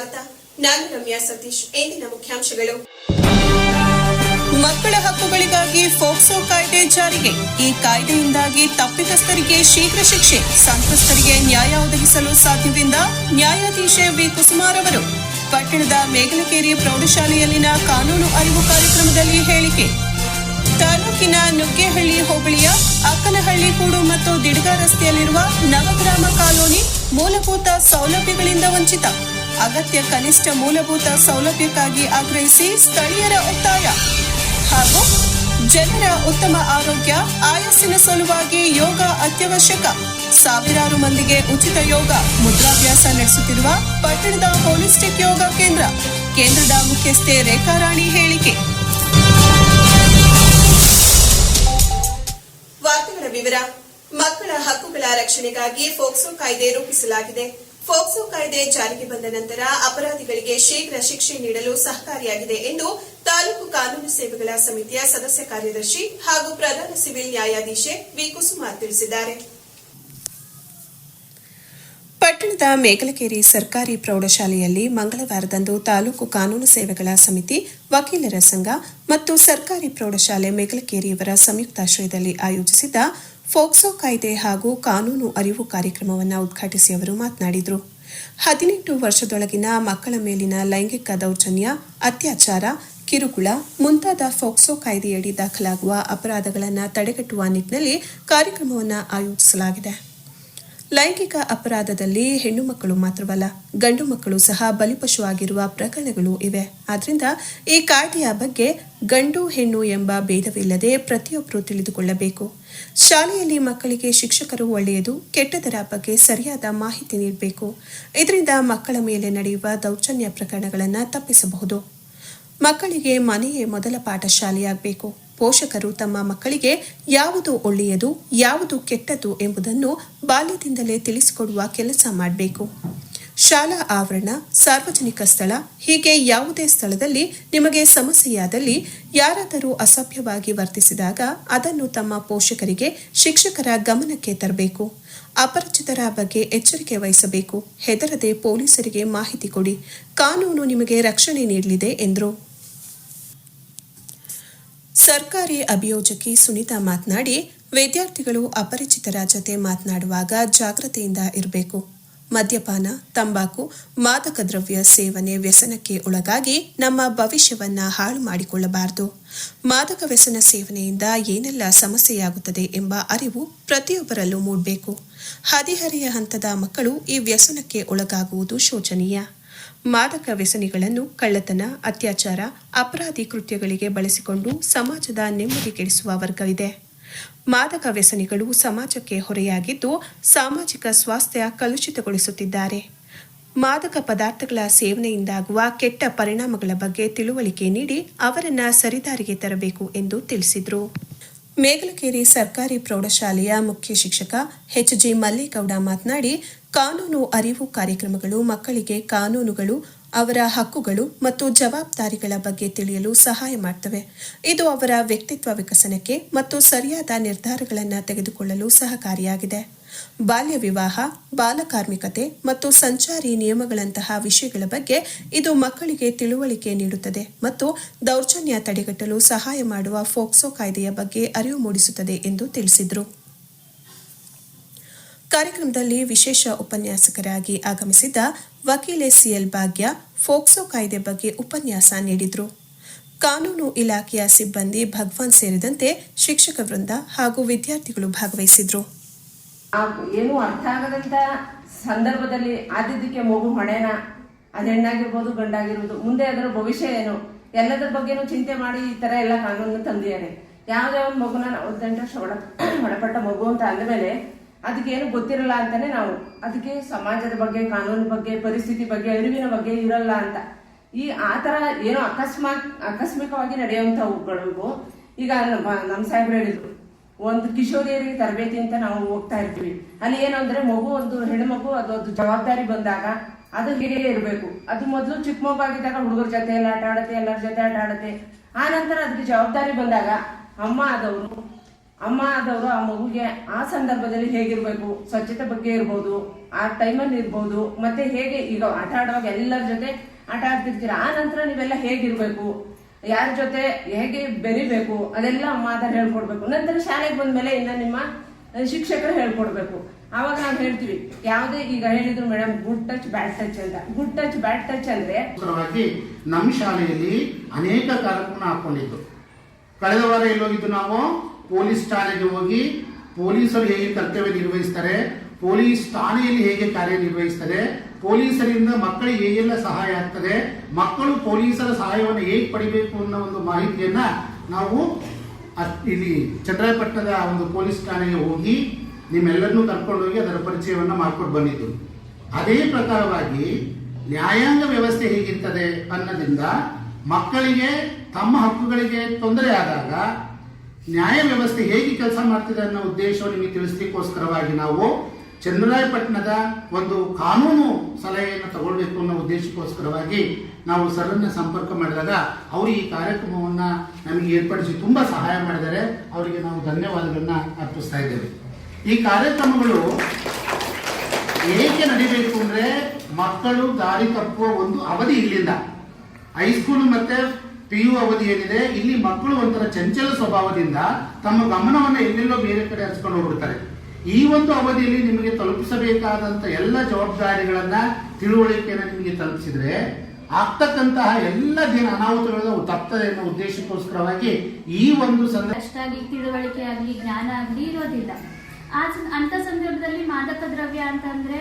ಸ್ವಾಗತ. ನಾನು ರಮ್ಯಾ ಸತೀಶ್. ಇಂದಿನ ಮುಖ್ಯಾಂಶಗಳು. ಮಕ್ಕಳ ಹಕ್ಕುಗಳಿಗಾಗಿ ಫೋಕ್ಸೋ ಕಾಯ್ದೆ ಜಾರಿಗೆ. ಈ ಕಾಯ್ದೆಯಿಂದಾಗಿ ತಪ್ಪಿತಸ್ಥರಿಗೆ ಶೀಘ್ರ ಶಿಕ್ಷೆ, ಸಂತ್ರಸ್ತರಿಗೆ ನ್ಯಾಯ ಒದಗಿಸಲು ಸಾಧ್ಯವೆಂದ ನ್ಯಾಯಾಧೀಶ ವಿ. ಕುಸುಮಾರ್ ಅವರು, ಪಟ್ಟಣದ ಮೇಗಲಕೇರಿ ಪ್ರೌಢಶಾಲೆಯಲ್ಲಿನ ಕಾನೂನು ಅರಿವು ಕಾರ್ಯಕ್ರಮದಲ್ಲಿ ಹೇಳಿಕೆ. ತಾಲೂಕಿನ ನುಗ್ಗೇಹಳ್ಳಿ ಹೋಬಳಿಯ ಅಕ್ಕನಹಳ್ಳಿ ಕೂಡು ಮತ್ತು ದಿಡ್ಗ ರಸ್ತೆಯಲ್ಲಿರುವ ನವಗ್ರಾಮ ಕಾಲೋನಿ ಮೂಲಭೂತ ಸೌಲಭ್ಯಗಳಿಂದ ವಂಚಿತ. ಅಗತ್ಯ ಕನಿಷ್ಠ ಮೂಲಭೂತ ಸೌಲಭ್ಯಕ್ಕಾಗಿ ಆಗ್ರಹಿಸಿ ಸ್ಥಳೀಯರ ಒತ್ತಾಯ. ಹಾಗೂ ಜನರ ಉತ್ತಮ ಆರೋಗ್ಯ, ಆಯಸ್ಸಿನ ಸಲುವಾಗಿ ಯೋಗ ಅತ್ಯವಶ್ಯಕ. ಸಾವಿರಾರು ಮಂದಿಗೆ ಉಚಿತ ಯೋಗ, ಮುದ್ರಾಭ್ಯಾಸ ನಡೆಸುತ್ತಿರುವ ಪಟ್ಟಣದ ಹೋಲಿಸ್ಟಿಕ್ ಯೋಗ ಕೇಂದ್ರ. ಕೇಂದ್ರದ ಮುಖ್ಯಸ್ಥೆ ರೇಖಾರಾಣಿ ಹೇಳಿಕೆ. ವಿವರ, ಮಕ್ಕಳ ಹಕ್ಕುಗಳ ರಕ್ಷಣೆಗಾಗಿ ಫೋಕ್ಸೋ ಕಾಯ್ದೆ ರೂಪಿಸಲಾಗಿದೆ. ಫೋಕ್ಸೋ ಕಾಯ್ದೆ ಜಾರಿಗೆ ಬಂದ ನಂತರ ಅಪರಾಧಿಗಳಿಗೆ ಶೀಘ್ರ ಶಿಕ್ಷೆ ನೀಡಲು ಸಹಕಾರಿಯಾಗಿದೆ ಎಂದು ತಾಲೂಕು ಕಾನೂನು ಸೇವೆಗಳ ಸಮಿತಿಯ ಸದಸ್ಯ ಕಾರ್ಯದರ್ಶಿ ಹಾಗೂ ಪ್ರಧಾನ ಸಿವಿಲ್ ನ್ಯಾಯಾಧೀಶೆ ವಿ. ಕುಸುಮಾರ್ ತಿಳಿಸಿದ್ದಾರೆ. ಪಟ್ಟಣದ ಮೇಕಲಕೇರಿ ಸರ್ಕಾರಿ ಪ್ರೌಢಶಾಲೆಯಲ್ಲಿ ಮಂಗಳವಾರದಂದು ತಾಲೂಕು ಕಾನೂನು ಸೇವೆಗಳ ಸಮಿತಿ, ವಕೀಲರ ಸಂಘ ಮತ್ತು ಸರ್ಕಾರಿ ಪ್ರೌಢಶಾಲೆ ಮೇಕಲಕೇರಿಯವರ ಸಂಯುಕ್ತಾಶ್ರಯದಲ್ಲಿ ಆಯೋಜಿಸಿದ್ದ ಫೋಕ್ಸೋ ಕಾಯ್ದೆ ಹಾಗೂ ಕಾನೂನು ಅರಿವು ಕಾರ್ಯಕ್ರಮವನ್ನು ಉದ್ಘಾಟಿಸಿ ಅವರು ಮಾತನಾಡಿದರು. ಹದಿನೆಂಟು ವರ್ಷದೊಳಗಿನ ಮಕ್ಕಳ ಮೇಲಿನ ಲೈಂಗಿಕ ದೌರ್ಜನ್ಯ, ಅತ್ಯಾಚಾರ, ಕಿರುಕುಳ ಮುಂತಾದ ಫೋಕ್ಸೋ ಕಾಯ್ದೆಯಡಿ ದಾಖಲಾಗುವ ಅಪರಾಧಗಳನ್ನು ತಡೆಗಟ್ಟುವ ನಿಟ್ಟಿನಲ್ಲಿ ಕಾರ್ಯಕ್ರಮವನ್ನು ಆಯೋಜಿಸಲಾಗಿದೆ. ಲೈಂಗಿಕ ಅಪರಾಧದಲ್ಲಿ ಹೆಣ್ಣು ಮಕ್ಕಳು ಮಾತ್ರವಲ್ಲ, ಗಂಡು ಮಕ್ಕಳು ಸಹ ಬಲಿಪಶು ಆಗಿರುವ ಪ್ರಕರಣಗಳು ಇವೆ. ಆದ್ರಿಂದ ಈ ಕಾಯ್ದೆಯ ಬಗ್ಗೆ ಗಂಡು ಹೆಣ್ಣು ಎಂಬ ಭೇದವಿಲ್ಲದೆ ಪ್ರತಿಯೊಬ್ಬರು ತಿಳಿದುಕೊಳ್ಳಬೇಕು. ಶಾಲೆಯಲ್ಲಿ ಮಕ್ಕಳಿಗೆ ಶಿಕ್ಷಕರು ಒಳ್ಳೆಯದು, ಕೆಟ್ಟದರ ಬಗ್ಗೆ ಸರಿಯಾದ ಮಾಹಿತಿ ನೀಡಬೇಕು. ಇದರಿಂದ ಮಕ್ಕಳ ಮೇಲೆ ನಡೆಯುವ ದೌರ್ಜನ್ಯ ಪ್ರಕರಣಗಳನ್ನು ತಪ್ಪಿಸಬಹುದು. ಮಕ್ಕಳಿಗೆ ಮನೆಯೇ ಮೊದಲ ಪಾಠಶಾಲೆಯಾಗಬೇಕು. ಪೋಷಕರು ತಮ್ಮ ಮಕ್ಕಳಿಗೆ ಯಾವುದು ಒಳ್ಳೆಯದು, ಯಾವುದು ಕೆಟ್ಟದ್ದು ಎಂಬುದನ್ನು ಬಾಲ್ಯದಿಂದಲೇ ತಿಳಿಸಿಕೊಡುವ ಕೆಲಸ ಮಾಡಬೇಕು. ಶಾಲಾ ಆವರಣ, ಸಾರ್ವಜನಿಕ ಸ್ಥಳ, ಹೀಗೆ ಯಾವುದೇ ಸ್ಥಳದಲ್ಲಿ ನಿಮಗೆ ಸಮಸ್ಯೆಯಾದಲ್ಲಿ ಯಾರಾದರೂ ಅಸಭ್ಯವಾಗಿ ವರ್ತಿಸಿದಾಗ ಅದನ್ನು ತಮ್ಮ ಪೋಷಕರಿಗೆ, ಶಿಕ್ಷಕರ ಗಮನಕ್ಕೆ ತರಬೇಕು. ಅಪರಿಚಿತರ ಬಗ್ಗೆ ಎಚ್ಚರಿಕೆ ವಹಿಸಬೇಕು. ಹೆದರದೆ ಪೊಲೀಸರಿಗೆ ಮಾಹಿತಿ ಕೊಡಿ. ಕಾನೂನು ನಿಮಗೆ ರಕ್ಷಣೆ ನೀಡಲಿದೆ ಎಂದರು. ಸರ್ಕಾರಿ ಅಭಿಯೋಜಕಿ ಸುನೀತಾ ಮಾತನಾಡಿ, ವಿದ್ಯಾರ್ಥಿಗಳು ಅಪರಿಚಿತರ ಜೊತೆ ಮಾತನಾಡುವಾಗ ಜಾಗ್ರತೆಯಿಂದ ಇರಬೇಕು. ಮದ್ಯಪಾನ, ತಂಬಾಕು ಮಾದಕ ದ್ರವ್ಯ ಸೇವನೆ ವ್ಯಸನಕ್ಕೆ ಒಳಗಾಗಿ ನಮ್ಮ ಭವಿಷ್ಯವನ್ನ ಹಾಳು ಮಾಡಿಕೊಳ್ಳಬಾರದು. ಮಾದಕ ವ್ಯಸನ ಸೇವನೆಯಿಂದ ಏನೆಲ್ಲ ಸಮಸ್ಯೆಯಾಗುತ್ತದೆ ಎಂಬ ಅರಿವು ಪ್ರತಿಯೊಬ್ಬರಲ್ಲೂ ಮೂಡಬೇಕು. ಹದಿಹರೆಯ ಹಂತದ ಮಕ್ಕಳು ಈ ವ್ಯಸನಕ್ಕೆ ಒಳಗಾಗುವುದು ಶೋಚನೀಯ. ಮಾದಕ ವ್ಯಸನಿಗಳನ್ನು ಕಳ್ಳತನ, ಅತ್ಯಾಚಾರ, ಅಪರಾಧಿ ಕೃತ್ಯಗಳಿಗೆ ಬಳಸಿಕೊಂಡು ಸಮಾಜದ ನೆಮ್ಮದಿ ಕೆಡಿಸುವ ವರ್ಗವಿದೆ. ಮಾದಕ ವ್ಯಸನಿಗಳು ಸಮಾಜಕ್ಕೆ ಹೊರೆಯಾಗಿದ್ದು ಸಾಮಾಜಿಕ ಸ್ವಾಸ್ಥ್ಯ ಕಲುಷಿತಗೊಳಿಸುತ್ತಿದ್ದಾರೆ. ಮಾದಕ ಪದಾರ್ಥಗಳ ಸೇವನೆಯಿಂದಾಗುವ ಕೆಟ್ಟ ಪರಿಣಾಮಗಳ ಬಗ್ಗೆ ತಿಳುವಳಿಕೆ ನೀಡಿ ಅವರನ್ನ ಸರಿದಾರಿಗೆ ತರಬೇಕು ಎಂದು ತಿಳಿಸಿದರು. ಮೇಗಲಕೇರಿ ಸರ್ಕಾರಿ ಪ್ರೌಢಶಾಲೆಯ ಮುಖ್ಯ ಶಿಕ್ಷಕ ಎಚ್ ಜಿ ಮಲ್ಲೇಗೌಡ ಮಾತನಾಡಿ ಕಾನೂನು ಅರಿವು ಕಾರ್ಯಕ್ರಮಗಳು, ಮಕ್ಕಳಿಗೆ ಕಾನೂನುಗಳು, ಅವರ ಹಕ್ಕುಗಳು ಮತ್ತು ಜವಾಬ್ದಾರಿಗಳ ಬಗ್ಗೆ ತಿಳಿಯಲು ಸಹಾಯ ಮಾಡ್ತವೆ. ಇದು ಅವರ ವ್ಯಕ್ತಿತ್ವ ವಿಕಸನಕ್ಕೆ ಮತ್ತು ಸರಿಯಾದ ನಿರ್ಧಾರಗಳನ್ನು ತೆಗೆದುಕೊಳ್ಳಲು ಸಹಕಾರಿಯಾಗಿದೆ. ಬಾಲ್ಯ ವಿವಾಹ, ಬಾಲಕಾರ್ಮಿಕತೆ ಮತ್ತು ಸಂಚಾರಿ ನಿಯಮಗಳಂತಹ ವಿಷಯಗಳ ಬಗ್ಗೆ ಇದು ಮಕ್ಕಳಿಗೆ ತಿಳುವಳಿಕೆ ನೀಡುತ್ತದೆ ಮತ್ತು ದೌರ್ಜನ್ಯ ತಡೆಗಟ್ಟಲು ಸಹಾಯ ಮಾಡುವ ಫೋಕ್ಸೋ ಕಾಯ್ದೆಯ ಬಗ್ಗೆ ಅರಿವು ಮೂಡಿಸುತ್ತದೆ ಎಂದು ತಿಳಿಸಿದರು. ಕಾರ್ಯಕ್ರಮದಲ್ಲಿ ವಿಶೇಷ ಉಪನ್ಯಾಸಕರಾಗಿ ಆಗಮಿಸಿದ್ದ ವಕೀಲೆ ಸಿಎಲ್ ಭಾಗ್ಯ ಫೋಕ್ಸೋ ಕಾಯ್ದೆ ಬಗ್ಗೆ ಉಪನ್ಯಾಸ ನೀಡಿದರು. ಕಾನೂನು ಇಲಾಖೆಯ ಸಿಬ್ಬಂದಿ ಭಗವಾನ್ ಸೇರಿದಂತೆ ಶಿಕ್ಷಕ ವೃಂದ ಹಾಗೂ ವಿದ್ಯಾರ್ಥಿಗಳು ಭಾಗವಹಿಸಿದ್ರು. ಏನು ಅರ್ಥ ಆಗದಂತ ಸಂದರ್ಭದಲ್ಲಿ ಆದಿದ್ದಕ್ಕೆ ಮಗು ಹೊಣೆನ, ಅದು ಹೆಣ್ಣಾಗಿರ್ಬೋದು ಗಂಡಾಗಿರ್ಬೋದು, ಮುಂದೆ ಅದರ ಭವಿಷ್ಯ ಏನು, ಎಲ್ಲದರ ಬಗ್ಗೆನೂ ಚಿಂತೆ ಮಾಡಿ ಈ ತರ ಎಲ್ಲ ಕಾನೂನು ತಂದಿದ್ದಾರೆ. ಯಾವುದೇ ಒಂದು ಮಗುನ ಒಂದು ಗಂಟೆ ಒಳ ಒಳಪಟ್ಟ ಮಗು ಅಂತ ಅಂದಮೇಲೆ ಅದಕ್ಕೆ ಏನು ಗೊತ್ತಿರಲ್ಲ ಅಂತಾನೆ ನಾವು ಅದಕ್ಕೆ ಸಮಾಜದ ಬಗ್ಗೆ, ಕಾನೂನು ಬಗ್ಗೆ, ಪರಿಸ್ಥಿತಿ ಬಗ್ಗೆ, ಅರಿವಿನ ಬಗ್ಗೆ ಇರಲ್ಲ ಅಂತ. ಈ ಆ ತರ ಏನೋ ಅಕಸ್ಮಾತ್ ಆಕಸ್ಮಿಕವಾಗಿ ನಡೆಯುವಂಥವುಗಳಿಗೂ ಈಗ ನಮ್ಮ ನಮ್ಮ ಸಾಹೇಬ್ರು ಹೇಳಿದ್ರು, ಒಂದು ಕಿಶೋರಿಯರಿಗೆ ತರಬೇತಿ ಅಂತ ನಾವು ಹೋಗ್ತಾ ಇರ್ತೀವಿ. ಅಲ್ಲಿ ಏನು ಅಂದ್ರೆ ಮಗು ಒಂದು, ಹೆಣ್ಮಗು ಅದೊಂದು ಜವಾಬ್ದಾರಿ ಬಂದಾಗ ಅದು ಹೇಗೆ ಇರಬೇಕು. ಅದು ಮೊದಲು ಚಿಕ್ಕ ಮಗು ಆಗಿದ್ದಾಗ ಹುಡುಗರ ಜೊತೆ ಎಲ್ಲ ಆಟ ಆಡುತ್ತೆ, ಎಲ್ಲರ ಜೊತೆ ಆಟ ಆಡುತ್ತೆ. ಆ ನಂತರ ಅದಕ್ಕೆ ಜವಾಬ್ದಾರಿ ಬಂದಾಗ ಅಮ್ಮ ಆದವರು ಅಮ್ಮ ಆದವರು ಆ ಮಗುಗೆ ಆ ಸಂದರ್ಭದಲ್ಲಿ ಹೇಗಿರ್ಬೇಕು, ಸ್ವಚ್ಛತೆ ಬಗ್ಗೆ ಇರ್ಬೋದು, ಆ ಟೈಮಲ್ಲಿ ಇರ್ಬೋದು, ಮತ್ತೆ ಹೇಗೆ ಈಗ ಆಟ ಆಡುವಾಗ ಎಲ್ಲರ ಜೊತೆ ಆಟ ಆಡ್ತಿರ್ತೀರ, ಆ ನಂತರ ನೀವೆಲ್ಲ ಹೇಗಿರ್ಬೇಕು, ಯಾರ ಜೊತೆ ಹೇಗೆ ಬೆರಿಬೇಕು, ಅದೆಲ್ಲ ಅಮ್ಮ ಆಧಾರ ಹೇಳ್ಕೊಡ್ಬೇಕು. ನಂತರ ಶಾಲೆಗೆ ಬಂದ್ಮೇಲೆ ಇನ್ನ ನಿಮ್ಮ ಶಿಕ್ಷಕರು ಹೇಳ್ಕೊಡ್ಬೇಕು. ಆವಾಗ ನಾವು ಹೇಳ್ತೀವಿ, ಯಾವುದೇ ಈಗ ಹೇಳಿದ್ರು madam, good touch, bad touch ಅಂತ. ಗುಡ್ ಟಚ್, ಬ್ಯಾಡ್ ಟಚ್ ಅಂದ್ರೆ ನಮ್ಮ ಶಾಲೆಯಲ್ಲಿ ಅನೇಕ ಕಾರ್ಯಕ್ರಮ ಹಾಕೊಂಡಿದ್ದು. ಕಳೆದ ವಾರ ಎಲ್ಲೋಗಿದ್ದು ನಾವು? ಪೊಲೀಸ್ ಠಾಣೆಗೆ ಹೋಗಿ ಪೊಲೀಸರು ಹೇಗೆ ಕರ್ತವ್ಯ ನಿರ್ವಹಿಸ್ತಾರೆ, ಪೊಲೀಸ್ ಠಾಣೆಯಲ್ಲಿ ಹೇಗೆ ಕಾರ್ಯನಿರ್ವಹಿಸ್ತಾರೆ ಪೊಲೀಸರಿಂದ ಮಕ್ಕಳಿಗೆ ಹೇಗೆಲ್ಲ ಸಹಾಯ ಆಗ್ತದೆ, ಮಕ್ಕಳು ಪೊಲೀಸರ ಸಹಾಯವನ್ನು ಹೇಗೆ ಪಡಿಬೇಕು ಅನ್ನೋ ಒಂದು ಮಾಹಿತಿಯನ್ನ ನಾವು ಇಲ್ಲಿ ಚಂದ್ರಪಟ್ಟಣದ ಒಂದು ಪೊಲೀಸ್ ಠಾಣೆಗೆ ಹೋಗಿ ನಿಮ್ಮೆಲ್ಲರನ್ನೂ ಕರ್ಕೊಂಡು ಹೋಗಿ ಅದರ ಪರಿಚಯವನ್ನು ಮಾಡ್ಕೊಂಡು ಬಂದಿದ್ದು. ಅದೇ ಪ್ರಕಾರವಾಗಿ ನ್ಯಾಯಾಂಗ ವ್ಯವಸ್ಥೆ ಹೇಗಿರ್ತದೆ ಅನ್ನೋದ್ರಿಂದ ಮಕ್ಕಳಿಗೆ ತಮ್ಮ ಹಕ್ಕುಗಳಿಗೆ ತೊಂದರೆ ಆದಾಗ ನ್ಯಾಯ ವ್ಯವಸ್ಥೆ ಹೇಗೆ ಕೆಲಸ ಮಾಡ್ತಿದೆ ಅನ್ನೋ ಉದ್ದೇಶವನ್ನು ನಿಮಗೆ ತಿಳಿಸ್ಲಿಕ್ಕೋಸ್ಕರವಾಗಿ ನಾವು ಚೆನ್ನರಾಯಪಟ್ಟಣದ ಒಂದು ಕಾನೂನು ಸಲಹೆಯನ್ನು ತಗೊಳ್ಬೇಕು ಅನ್ನೋ ಉದ್ದೇಶಕ್ಕೋಸ್ಕರವಾಗಿ ನಾವು ಸರ್ನ ಸಂಪರ್ಕ ಮಾಡಿದಾಗ ಅವರು ಈ ಕಾರ್ಯಕ್ರಮವನ್ನು ನಮಗೆ ಏರ್ಪಡಿಸಿ ತುಂಬ ಸಹಾಯ ಮಾಡಿದ್ದಾರೆ. ಅವರಿಗೆ ನಾವು ಧನ್ಯವಾದಗಳನ್ನ ಅರ್ಪಿಸ್ತಾ ಇದ್ದೇವೆ. ಈ ಕಾರ್ಯಕ್ರಮಗಳು ಏಕೆ ನಡಿಬೇಕು ಅಂದರೆ ಮಕ್ಕಳು ದಾರಿ ತಪ್ಪುವ ಒಂದು ಅವಧಿ ಇಲ್ಲಿಂದ. ಹೈಸ್ಕೂಲ್ ಮತ್ತೆ ಪಿ ಯು ಅವಧಿ ಏನಿದೆ ಇಲ್ಲಿ ಮಕ್ಕಳು ಒಂಥರ ಚಂಚಲ ಸ್ವಭಾವದಿಂದ ತಮ್ಮ ಗಮನವನ್ನ ಎಲ್ಲೆಲ್ಲೋ ಬೇರೆ ಕಡೆ ಹರಿಸ್ಕೊಂಡು ಹೋಗ್ಬಿಡ್ತಾರೆ. ಈ ಒಂದು ಅವಧಿಯಲ್ಲಿ ನಿಮಗೆ ತಲುಪಿಸಬೇಕಾದಂತ ಎಲ್ಲ ಜವಾಬ್ದಾರಿಗಳನ್ನ ತಿಳುವಳಿಕೆಯನ್ನ ನಿಮಗೆ ತಲುಪಿಸಿದ್ರೆ ಆಗ್ತಕ್ಕಂತಹ ಎಲ್ಲ ದಿನ ಅನಾಹುತಗಳು ತಪ್ತದೆ ಅನ್ನೋ ಉದ್ದೇಶಕ್ಕೋಸ್ಕರವಾಗಿ ಈ ಒಂದು ಸಂದರ್ಭ ತಿಳುವಳಿಕೆ ಆಗಲಿ, ಜ್ಞಾನ ಆಗಲಿ ಇರೋದಿಲ್ಲ. ಆ ಅಂತ ಸಂದರ್ಭದಲ್ಲಿ ಮಾದಕ ದ್ರವ್ಯ ಅಂತಂದ್ರೆ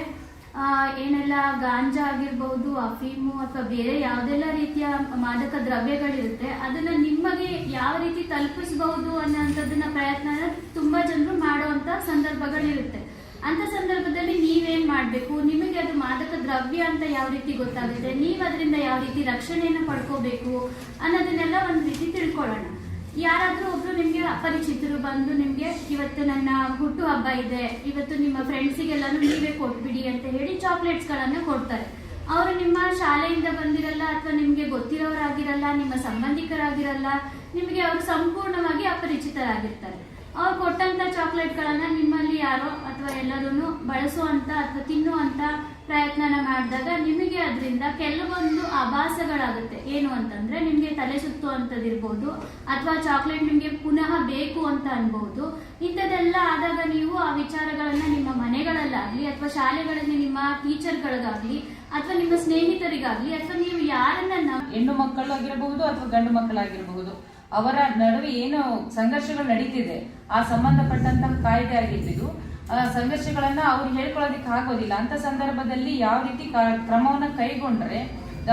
ಏನೆಲ್ಲ ಗಾಂಜಾ ಆಗಿರ್ಬಹುದು ಅಫೀಮು ಅಥವಾ ಬೇರೆ ಯಾವ್ದೆಲ್ಲ ರೀತಿಯ ಮಾದಕ ದ್ರವ್ಯಗಳಿರುತ್ತೆ, ಅದನ್ನ ನಿಮಗೆ ಯಾವ ರೀತಿ ತಲುಪಿಸಬಹುದು ಅನ್ನೋಂಥದ್ದನ್ನ ಪ್ರಯತ್ನ ತುಂಬಾ ಜನರು ಮಾಡುವಂತ ಸಂದರ್ಭಗಳಿರುತ್ತೆ. ಅಂತ ಸಂದರ್ಭದಲ್ಲಿ ನೀವೇನ್ ಮಾಡ್ಬೇಕು? ನಿಮಗೆ ಅದು ಮಾದಕ ದ್ರವ್ಯ ಅಂತ ಯಾವ ರೀತಿ ಗೊತ್ತಾಗುತ್ತೆ? ನೀವು ಅದರಿಂದ ಯಾವ ರೀತಿ ರಕ್ಷಣೆಯನ್ನು ಪಡ್ಕೋಬೇಕು ಅನ್ನೋದನ್ನೆಲ್ಲ ಒಂದು ರೀತಿ ತಿಳ್ಕೊಳ್ಳೋಣ. ಯಾರಾದ್ರೂ ಒಬ್ರು ನಿಮ್ಗೆ ಅಪರಿಚಿತರು ಬಂದು ನಿಮ್ಗೆ, ಇವತ್ತು ನನ್ನ ಹುಟ್ಟು ಹಬ್ಬ ಇದೆ, ಇವತ್ತು ನಿಮ್ಮ ಫ್ರೆಂಡ್ಸಿಗೆಲ್ಲಾನು ನೀವೇ ಕೊಟ್ಬಿಡಿ ಅಂತ ಹೇಳಿ ಚಾಕ್ಲೇಟ್ಸ್ ಗಳನ್ನ ಕೊಡ್ತಾರೆ. ಅವರು ನಿಮ್ಮ ಶಾಲೆಯಿಂದ ಬಂದಿರಲ್ಲ ಅಥವಾ ನಿಮ್ಗೆ ಗೊತ್ತಿರೋರಾಗಿರಲ್ಲ, ನಿಮ್ಮ ಸಂಬಂಧಿಕರಾಗಿರಲ್ಲ, ನಿಮಗೆ ಅವರು ಸಂಪೂರ್ಣವಾಗಿ ಅಪರಿಚಿತರಾಗಿರ್ತಾರೆ. ಅವ್ರು ಕೊಟ್ಟಂತ ಚಾಕ್ಲೇಟ್ಗಳನ್ನ ನಿಮ್ಮಲ್ಲಿ ಯಾರೋ ಅಥವಾ ಎಲ್ಲರೂ ಬಳಸುವಂತ ಅಥವಾ ತಿನ್ನುವಂತ ಪ್ರಯತ್ನನ ಮಾಡಿದಾಗ ನಿಮಗೆ ಅದರಿಂದ ಕೆಲವೊಂದು ಆಭಾಸಗಳಾಗುತ್ತೆ. ಏನು ಅಂತಂದ್ರೆ ನಿಮಗೆ ತಲೆ ಸುತ್ತುವಂಥದ್ದಿರ್ಬೋದು ಅಥವಾ ಚಾಕ್ಲೇಟ್ ನಿಮಗೆ ಪುನಃ ಬೇಕು ಅಂತ ಅನ್ಬಹುದು ಇಂಥದ್ದೆಲ್ಲ ಆದಾಗ ನೀವು ಆ ವಿಚಾರಗಳನ್ನ ನಿಮ್ಮ ಮನೆಗಳಲ್ಲಾಗ್ಲಿ ಅಥವಾ ಶಾಲೆಗಳಲ್ಲಿ ನಿಮ್ಮ ಟೀಚರ್ಗಳಿಗಾಗ್ಲಿ ಅಥವಾ ನಿಮ್ಮ ಸ್ನೇಹಿತರಿಗಾಗ್ಲಿ ಅಥವಾ ನೀವು ಯಾರನ್ನ ಹೆಣ್ಣು ಮಕ್ಕಳಾಗಿರಬಹುದು ಅಥವಾ ಗಂಡು ಮಕ್ಕಳಾಗಿರಬಹುದು. ಅವರ ನಡುವೆ ಏನು ಸಂಘರ್ಷಗಳು ನಡೀತಿದೆ, ಆ ಸಂಬಂಧಪಟ್ಟಂತಹ ಕಾಯ್ದೆ ಆಗಿದ್ದು ಆ ಸಂಘರ್ಷಗಳನ್ನ ಅವ್ರು ಹೇಳ್ಕೊಳ್ಳೋದಕ್ಕೆ ಆಗೋದಿಲ್ಲ. ಅಂತ ಸಂದರ್ಭದಲ್ಲಿ ಯಾವ ರೀತಿ ಕ್ರಮವನ್ನ ಕೈಗೊಂಡ್ರೆ